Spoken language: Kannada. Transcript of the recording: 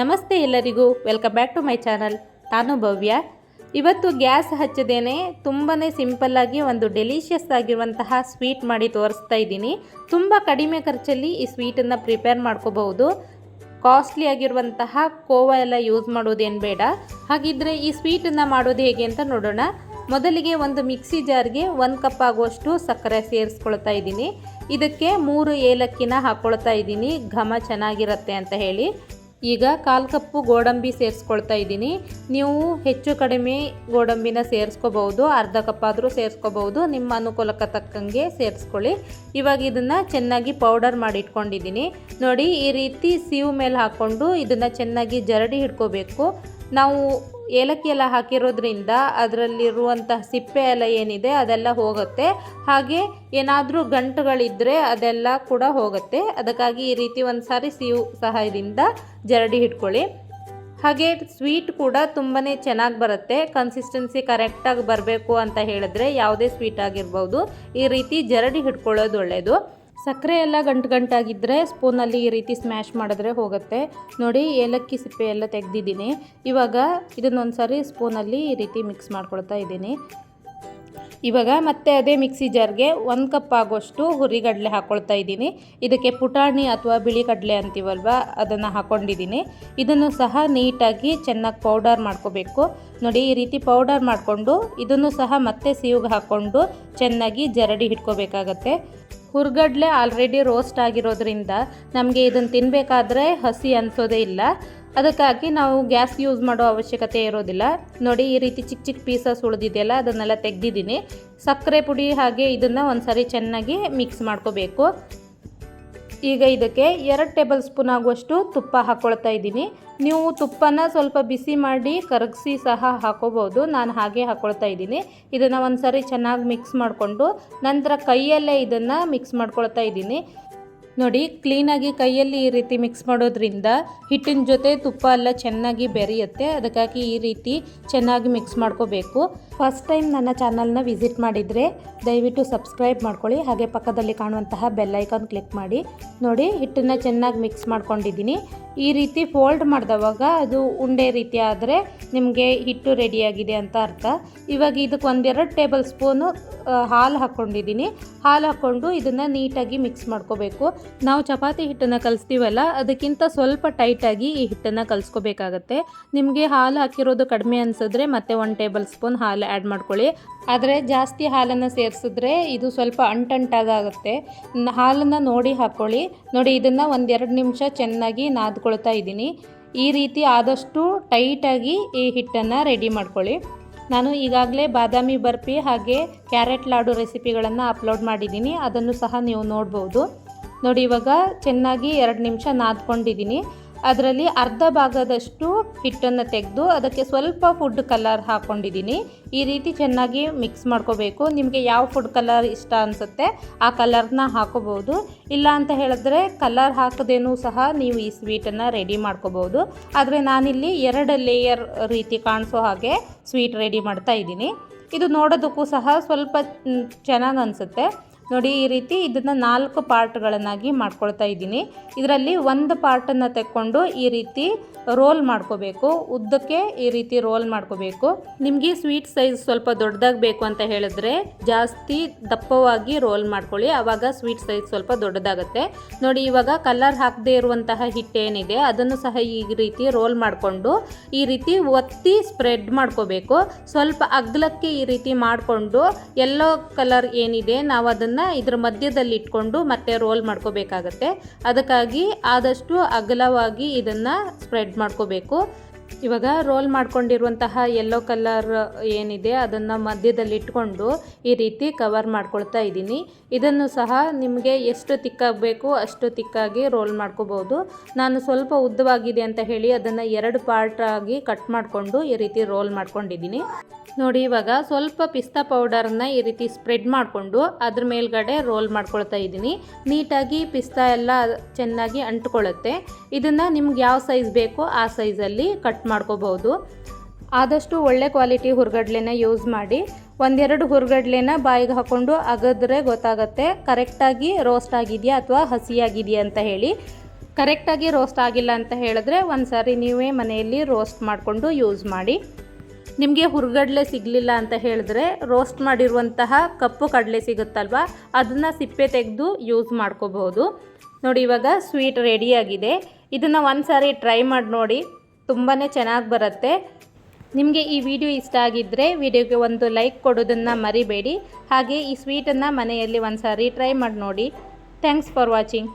ನಮಸ್ತೆ ಎಲ್ಲರಿಗೂ. Welcome back to my channel ತಾನು ಭವ್ಯ. ಇವತ್ತು ಗ್ಯಾಸ್ ಹಚ್ಚದೇನೆ ತುಂಬಾ ಸಿಂಪಲ್ಲಾಗಿ ಒಂದು ಡೆಲಿಷಿಯಸ್ ಆಗಿರುವಂತಹ ಸ್ವೀಟ್ ಮಾಡಿ ತೋರಿಸ್ತಾ ಇದ್ದೀನಿ. ತುಂಬ ಕಡಿಮೆ ಖರ್ಚಲ್ಲಿ ಈ ಸ್ವೀಟನ್ನು ಪ್ರಿಪೇರ್ ಮಾಡ್ಕೋಬಹುದು. ಕಾಸ್ಟ್ಲಿ ಆಗಿರುವಂತಹ ಕೋವಾ ಎಲ್ಲ ಯೂಸ್ ಮಾಡೋದೇನು ಬೇಡ. ಹಾಗಿದ್ರೆ ಈ ಸ್ವೀಟನ್ನು ಮಾಡೋದು ಹೇಗೆ ಅಂತ ನೋಡೋಣ. ಮೊದಲಿಗೆ ಒಂದು ಮಿಕ್ಸಿ ಜಾರ್ಗೆ ಒಂದು ಕಪ್ ಆಗುವಷ್ಟು ಸಕ್ಕರೆ ಸೇರಿಸ್ಕೊಳ್ತಾ ಇದ್ದೀನಿ. ಇದಕ್ಕೆ ಮೂರು ಏಲಕ್ಕಿನ ಹಾಕ್ಕೊಳ್ತಾ ಇದ್ದೀನಿ. ಘಮ ಚೆನ್ನಾಗಿರುತ್ತೆ ಅಂತ ಹೇಳಿ. ಈಗ ಕಾಲು ಕಪ್ಪು ಗೋಡಂಬಿ ಸೇರಿಸ್ಕೊಳ್ತಾ ಇದ್ದೀನಿ. ನೀವು ಹೆಚ್ಚು ಕಡಿಮೆ ಗೋಡಂಬಿನ ಸೇರಿಸ್ಕೋಬಹುದು, ಅರ್ಧ ಕಪ್ ಆದರೂ ಸೇರಿಸ್ಕೋಬಹುದು, ನಿಮ್ಮ ಅನುಕೂಲಕ್ಕೆ ತಕ್ಕಂಗೆ ಸೇರಿಸ್ಕೊಳ್ಳಿ. ಇವಾಗ ಇದನ್ನು ಚೆನ್ನಾಗಿ ಪೌಡರ್ ಮಾಡಿ ಇಟ್ಕೊಂಡಿದ್ದೀನಿ ನೋಡಿ, ಈ ರೀತಿ ಸೀವ್ ಮೇಲೆ ಹಾಕ್ಕೊಂಡು ಇದನ್ನು ಚೆನ್ನಾಗಿ ಜರಡಿ ಹಿಡ್ಕೋಬೇಕು. ನಾವು ಏಲಕ್ಕಿ ಎಲ್ಲ ಹಾಕಿರೋದ್ರಿಂದ ಅದರಲ್ಲಿರುವಂತಹ ಸಿಪ್ಪೆ ಎಲ್ಲ ಏನಿದೆ ಅದೆಲ್ಲ ಹೋಗುತ್ತೆ. ಹಾಗೆ ಏನಾದರೂ ಗಂಟುಗಳಿದ್ದರೆ ಅದೆಲ್ಲ ಕೂಡ ಹೋಗುತ್ತೆ. ಅದಕ್ಕಾಗಿ ಈ ರೀತಿ ಒಂದು ಸಾರಿ ಸೀವು ಸಹಾಯದಿಂದ ಜರಡಿ ಹಿಡ್ಕೊಳ್ಳಿ. ಹಾಗೆ ಸ್ವೀಟ್ ಕೂಡ ತುಂಬಾ ಚೆನ್ನಾಗಿ ಬರುತ್ತೆ. ಕನ್ಸಿಸ್ಟೆನ್ಸಿ ಕರೆಕ್ಟಾಗಿ ಬರಬೇಕು ಅಂತ ಹೇಳಿದ್ರೆ ಯಾವುದೇ ಸ್ವೀಟ್ ಆಗಿರ್ಬೋದು. ಈ ರೀತಿ ಜರಡಿ ಹಿಡ್ಕೊಳ್ಳೋದು ಒಳ್ಳೆಯದು ಸಕ್ಕರೆ ಎಲ್ಲ ಗಂಟು ಗಂಟಾಗಿದ್ದರೆ ಸ್ಪೂನಲ್ಲಿ ಈ ರೀತಿ ಸ್ಮ್ಯಾಶ್ ಮಾಡಿದ್ರೆ ಹೋಗುತ್ತೆ. ನೋಡಿ, ಏಲಕ್ಕಿ ಸಿಪ್ಪೆ ಎಲ್ಲ ತೆಗೆದಿದ್ದೀನಿ. ಇವಾಗ ಇದನ್ನೊಂದು ಸಾರಿ ಸ್ಪೂನಲ್ಲಿ ಈ ರೀತಿ ಮಿಕ್ಸ್ ಮಾಡ್ಕೊಳ್ತಾ ಇದ್ದೀನಿ. ಇವಾಗ ಮತ್ತೆ ಅದೇ ಮಿಕ್ಸಿ ಜಾರ್ಗೆ ಒಂದು ಕಪ್ ಆಗೋಷ್ಟು ಹುರಿಗಡಲೆ ಹಾಕ್ಕೊಳ್ತಾ ಇದ್ದೀನಿ. ಇದಕ್ಕೆ ಪುಟಾಣಿ ಅಥವಾ ಬಿಳಿ ಕಡಲೆ ಅಂತೀವಲ್ವ, ಅದನ್ನು ಹಾಕ್ಕೊಂಡಿದ್ದೀನಿ ಇದನ್ನು ಸಹ ನೀಟಾಗಿ ಚೆನ್ನಾಗಿ ಪೌಡರ್ ಮಾಡ್ಕೋಬೇಕು. ನೋಡಿ, ಈ ರೀತಿ ಪೌಡರ್ ಮಾಡಿಕೊಂಡು ಇದನ್ನು ಸಹ ಮತ್ತೆ ಸೀವಿಗೆ ಹಾಕ್ಕೊಂಡು ಚೆನ್ನಾಗಿ ಜರಡಿ ಹಿಡ್ಕೋಬೇಕಾಗತ್ತೆ. ಹುರ್ಗಡ್ಲೆ ಆಲ್ರೆಡಿ ರೋಸ್ಟ್ ಆಗಿರೋದ್ರಿಂದ ನಮಗೆ ಇದನ್ನು ತಿನ್ನಬೇಕಾದ್ರೆ ಹಸಿ ಅನಿಸೋದೇ ಇಲ್ಲ. ಅದಕ್ಕಾಗಿ ನಾವು ಗ್ಯಾಸ್ ಯೂಸ್ ಮಾಡೋ ಅವಶ್ಯಕತೆ ಇರೋದಿಲ್ಲ. ನೋಡಿ, ಈ ರೀತಿ ಚಿಕ್ಕ ಚಿಕ್ಕ ಪೀಸಸ್ ಉಳಿದಿದೆಯಲ್ಲ, ಅದನ್ನೆಲ್ಲ ತೆಗೆದಿದ್ದೀನಿ. ಸಕ್ಕರೆ ಪುಡಿ ಹಾಗೆ ಇದನ್ನು ಒಂದು ಚೆನ್ನಾಗಿ ಮಿಕ್ಸ್ ಮಾಡ್ಕೋಬೇಕು. ಈಗ ಇದಕ್ಕೆ ಎರಡು ಟೇಬಲ್ ಸ್ಪೂನ್ ಆಗುವಷ್ಟು ತುಪ್ಪ ಹಾಕ್ಕೊಳ್ತಾ ಇದ್ದೀನಿ. ನೀವು ತುಪ್ಪನ ಸ್ವಲ್ಪ ಬಿಸಿ ಮಾಡಿ ಕರಗಿಸಿ ಸಹ ಹಾಕೋಬೋದು. ನಾನು ಹಾಗೆ ಹಾಕ್ಕೊಳ್ತಾ ಇದ್ದೀನಿ. ಇದನ್ನು ಒಂದು ಸಾರಿ ಚೆನ್ನಾಗಿ ಮಿಕ್ಸ್ ಮಾಡಿಕೊಂಡು ನಂತರ ಕೈಯಲ್ಲೇ ಇದನ್ನು ಮಿಕ್ಸ್ ಮಾಡ್ಕೊಳ್ತಾ ಇದ್ದೀನಿ. ನೋಡಿ ಕ್ಲೀನಾಗಿ ಕೈಯಲ್ಲಿ ಈ ರೀತಿ ಮಿಕ್ಸ್ ಮಾಡೋದ್ರಿಂದ ಹಿಟ್ಟಿನ ಜೊತೆ ತುಪ್ಪ ಎಲ್ಲ ಚೆನ್ನಾಗಿ ಬೆರೆಯುತ್ತೆ. ಅದಕ್ಕಾಗಿ ಈ ರೀತಿ ಚೆನ್ನಾಗಿ ಮಿಕ್ಸ್ ಮಾಡ್ಕೋಬೇಕು. ಫಸ್ಟ್ ಟೈಮ್ ನನ್ನ ಚಾನಲ್ನ ವಿಸಿಟ್ ಮಾಡಿದರೆ ದಯವಿಟ್ಟು ಸಬ್ಸ್ಕ್ರೈಬ್ ಮಾಡ್ಕೊಳ್ಳಿ. ಹಾಗೆ ಪಕ್ಕದಲ್ಲಿ ಕಾಣುವಂತಹ ಬೆಲ್ ಐಕಾನ್ ಕ್ಲಿಕ್ ಮಾಡಿ. ನೋಡಿ, ಹಿಟ್ಟನ್ನು ಚೆನ್ನಾಗಿ ಮಿಕ್ಸ್ ಮಾಡ್ಕೊಂಡಿದ್ದೀನಿ. ಈ ರೀತಿ ಫೋಲ್ಡ್ ಮಾಡಿದವಾಗ ಅದು ಉಂಡೆ ರೀತಿ ಆದರೆ ನಿಮಗೆ ಹಿಟ್ಟು ರೆಡಿಯಾಗಿದೆ ಅಂತ ಅರ್ಥ. ಇವಾಗ ಇದಕ್ಕೆ ಒಂದೆರಡು ಟೇಬಲ್ ಸ್ಪೂನು ಹಾಲು ಹಾಕ್ಕೊಂಡಿದ್ದೀನಿ. ಹಾಲು ಹಾಕ್ಕೊಂಡು ಇದನ್ನು ನೀಟಾಗಿ ಮಿಕ್ಸ್ ಮಾಡ್ಕೋಬೇಕು. ನಾವು ಚಪಾತಿ ಹಿಟ್ಟನ್ನು ಕಲಿಸ್ತೀವಲ್ಲ, ಅದಕ್ಕಿಂತ ಸ್ವಲ್ಪ ಟೈಟಾಗಿ ಈ ಹಿಟ್ಟನ್ನು ಕಲಿಸ್ಕೋಬೇಕಾಗತ್ತೆ. ನಿಮಗೆ ಹಾಲು ಹಾಕಿರೋದು ಕಡಿಮೆ ಅನಿಸಿದ್ರೆ ಮತ್ತೆ ಒಂದು ಟೇಬಲ್ ಸ್ಪೂನ್ ಹಾಲು ಆ್ಯಡ್ ಮಾಡ್ಕೊಳ್ಳಿ. ಆದರೆ ಜಾಸ್ತಿ ಹಾಲನ್ನು ಸೇರಿಸಿದ್ರೆ ಇದು ಸ್ವಲ್ಪ ಅಂಟಂಟಾಗುತ್ತೆ ಹಾಲನ್ನು ನೋಡಿ ಹಾಕ್ಕೊಳ್ಳಿ ನೋಡಿ, ಇದನ್ನು ಒಂದೆರಡು ನಿಮಿಷ ಚೆನ್ನಾಗಿ ನಾದ್ಕೊಳ್ತಾ ಇದ್ದೀನಿ. ಈ ರೀತಿ ಆದಷ್ಟು ಟೈಟಾಗಿ ಈ ಹಿಟ್ಟನ್ನು ರೆಡಿ ಮಾಡ್ಕೊಳ್ಳಿ. ನಾನು ಈಗಾಗಲೇ ಬಾದಾಮಿ ಬರ್ಫಿ ಹಾಗೆ ಕ್ಯಾರೆಟ್ ಲಾಡು ರೆಸಿಪಿಗಳನ್ನು ಅಪ್ಲೋಡ್ ಮಾಡಿದ್ದೀನಿ. ಅದನ್ನು ಸಹ ನೀವು ನೋಡ್ಬೋದು. ನೋಡಿ, ಇವಾಗ ಚೆನ್ನಾಗಿ ಎರಡು ನಿಮಿಷ ನಾದ್ಕೊಂಡಿದ್ದೀನಿ. ಅದರಲ್ಲಿ ಅರ್ಧ ಭಾಗದಷ್ಟು ಹಿಟ್ಟನ್ನು ತೆಗೆದು ಅದಕ್ಕೆ ಸ್ವಲ್ಪ ಫುಡ್ ಕಲರ್ ಹಾಕ್ಕೊಂಡಿದ್ದೀನಿ. ಈ ರೀತಿ ಚೆನ್ನಾಗಿ ಮಿಕ್ಸ್ ಮಾಡ್ಕೋಬೇಕು. ನಿಮಗೆ ಯಾವ ಫುಡ್ ಕಲರ್ ಇಷ್ಟ ಅನಿಸುತ್ತೆ ಆ ಕಲರ್ನ ಹಾಕೋಬೋದು ಇಲ್ಲ ಅಂತ ಹೇಳಿದ್ರೆ ಕಲರ್ ಹಾಕದೇನೂ ಸಹ ನೀವು ಈ ಸ್ವೀಟನ್ನು ರೆಡಿ ಮಾಡ್ಕೋಬೋದು ಆದರೆ ನಾನಿಲ್ಲಿ ಎರಡು ಲೇಯರ್ ರೀತಿ ಕಾಣಿಸೋ ಹಾಗೆ ಸ್ವೀಟ್ ರೆಡಿ ಮಾಡ್ತಾ ಇದ್ದೀನಿ. ಇದು ನೋಡೋದಕ್ಕೂ ಸಹ ಸ್ವಲ್ಪ ಚೆನ್ನಾಗಿ ಅನಿಸುತ್ತೆ. ನೋಡಿ, ಈ ರೀತಿ ಇದನ್ನು ನಾಲ್ಕು ಪಾರ್ಟ್ಗಳನ್ನಾಗಿ ಮಾಡ್ಕೊಳ್ತಾ ಇದ್ದೀನಿ. ಇದರಲ್ಲಿ ಒಂದು ಪಾರ್ಟನ್ನು ತೆಕ್ಕೊಂಡು ಈ ರೀತಿ ರೋಲ್ ಮಾಡ್ಕೋಬೇಕು. ಉದ್ದಕ್ಕೆ ಈ ರೀತಿ ರೋಲ್ ಮಾಡ್ಕೋಬೇಕು. ನಿಮಗೆ ಸ್ವೀಟ್ ಸೈಜ್ ಸ್ವಲ್ಪ ದೊಡ್ಡದಾಗಿ ಬೇಕು ಅಂತ ಹೇಳಿದ್ರೆ ಜಾಸ್ತಿ ದಪ್ಪವಾಗಿ ರೋಲ್ ಮಾಡ್ಕೊಳ್ಳಿ. ಆವಾಗ ಸ್ವೀಟ್ ಸೈಜ್ ಸ್ವಲ್ಪ ದೊಡ್ಡದಾಗುತ್ತೆ. ನೋಡಿ, ಇವಾಗ ಕಲರ್ ಹಾಕದೇ ಇರುವಂತಹ ಹಿಟ್ಟೇನಿದೆ ಅದನ್ನು ಸಹ ಈ ರೀತಿ ರೋಲ್ ಮಾಡಿಕೊಂಡು ಈ ರೀತಿ ಒತ್ತಿ ಸ್ಪ್ರೆಡ್ ಮಾಡ್ಕೋಬೇಕು. ಸ್ವಲ್ಪ ಅಗ್ಲಕ್ಕೆ ಈ ರೀತಿ ಮಾಡಿಕೊಂಡು ಎಲ್ಲೋ ಕಲರ್ ಏನಿದೆ ನಾವು ಅದನ್ನು ಇದ್ರ ಮಧ್ಯದಲ್ಲಿ ಇಟ್ಕೊಂಡು ಮತ್ತೆ ರೋಲ್ ಮಾಡ್ಕೋಬೇಕಾಗತ್ತೆ. ಅದಕ್ಕಾಗಿ ಆದಷ್ಟು ಅಗಲವಾಗಿ ಇದನ್ನು ಸ್ಪ್ರೆಡ್ ಮಾಡ್ಕೋಬೇಕು. ಇವಾಗ ರೋಲ್ ಮಾಡ್ಕೊಂಡಿರುವಂತಹ ಯೆಲ್ಲೋ ಕಲರ್ ಏನಿದೆ ಅದನ್ನು ಮಧ್ಯದಲ್ಲಿ ಇಟ್ಕೊಂಡು ಈ ರೀತಿ ಕವರ್ ಮಾಡ್ಕೊಳ್ತಾ ಇದ್ದೀನಿ. ಇದನ್ನು ಸಹ ನಿಮಗೆ ಎಷ್ಟು ತಿಕ್ಕಾಗಬೇಕು ಅಷ್ಟು ತಿಕ್ಕಾಗಿ ರೋಲ್ ಮಾಡ್ಕೋಬೋದು. ನಾನು ಸ್ವಲ್ಪ ಉದ್ದವಾಗಿದೆ ಅಂತ ಹೇಳಿ ಅದನ್ನು ಎರಡು ಪಾರ್ಟ್ ಆಗಿ ಕಟ್ ಮಾಡಿಕೊಂಡು ಈ ರೀತಿ ರೋಲ್ ಮಾಡ್ಕೊಂಡಿದ್ದೀನಿ. ನೋಡಿ ಇವಾಗ ಸ್ವಲ್ಪ ಪಿಸ್ತಾ ಪೌಡರ್ನ ಈ ರೀತಿ ಸ್ಪ್ರೆಡ್ ಮಾಡಿಕೊಂಡು ಅದ್ರ ಮೇಲ್ಗಡೆ ರೋಲ್ ಮಾಡ್ಕೊಳ್ತಾ ಇದ್ದೀನಿ. ನೀಟಾಗಿ ಪಿಸ್ತಾ ಎಲ್ಲ ಚೆನ್ನಾಗಿ ಅಂಟ್ಕೊಳ್ಳುತ್ತೆ ಇದನ್ನು ನಿಮ್ಗೆ ಯಾವ ಸೈಜ್ ಬೇಕೋ ಆ ಸೈಜಲ್ಲಿ ಕಟ್ ಮಾಡ್ಕೋಬಹುದು. ಆದಷ್ಟು ಒಳ್ಳೆ ಕ್ವಾಲಿಟಿ ಹುರ್ಗಡ್ಲೆನ ಯೂಸ್ ಮಾಡಿ, ಒಂದೆರಡು ಹುರ್ಗಡ್ಲೆನ ಬಾಯಿಗೆ ಹಾಕ್ಕೊಂಡು ಅಗದ್ರೆ ಗೊತ್ತಾಗುತ್ತೆ, ಕರೆಕ್ಟಾಗಿ ರೋಸ್ಟ್ ಆಗಿದೆಯಾ ಅಥವಾ ಹಸಿಯಾಗಿದೆಯಾ ಅಂತ ಹೇಳಿ. ಕರೆಕ್ಟಾಗಿ ರೋಸ್ಟ್ ಆಗಿಲ್ಲ ಅಂತ ಹೇಳಿದ್ರೆ ಒಂದು ಸಾರಿ ನೀವೇ ಮನೆಯಲ್ಲಿ ರೋಸ್ಟ್ ಮಾಡಿಕೊಂಡು ಯೂಸ್ ಮಾಡಿ. ನಿಮಗೆ ಹುರ್ಗಡ್ಲೆ ಸಿಗಲಿಲ್ಲ ಅಂತ ಹೇಳಿದ್ರೆ ರೋಸ್ಟ್ ಮಾಡಿರುವಂತಹ ಕಪ್ಪು ಕಡಲೆ ಸಿಗುತ್ತಲ್ವ, ಅದನ್ನು ಸಿಪ್ಪೆ ತೆಗೆದು ಯೂಸ್ ಮಾಡ್ಕೋಬಹುದು. ನೋಡಿ ಇವಾಗ ಸ್ವೀಟ್ ರೆಡಿಯಾಗಿದೆ ಇದನ್ನು ಒಂದು ಸಾರಿ ಟ್ರೈ ಮಾಡಿ ನೋಡಿ. ತುಂಬಾ ಚೆನ್ನಾಗಿ ಬರುತ್ತೆ. ನಿಮಗೆ ಈ ವಿಡಿಯೋ ಇಷ್ಟ ಆಗಿದ್ದರೆ ವಿಡಿಯೋಗೆ ಒಂದು ಲೈಕ್ ಕೊಡೋದನ್ನು ಮರಿಬೇಡಿ. ಹಾಗೆ ಈ ಸ್ವೀಟನ್ನು ಮನೆಯಲ್ಲಿ ಒಂದು ಸಾರಿ ಟ್ರೈ ಮಾಡಿ ನೋಡಿ. Thanks for watching.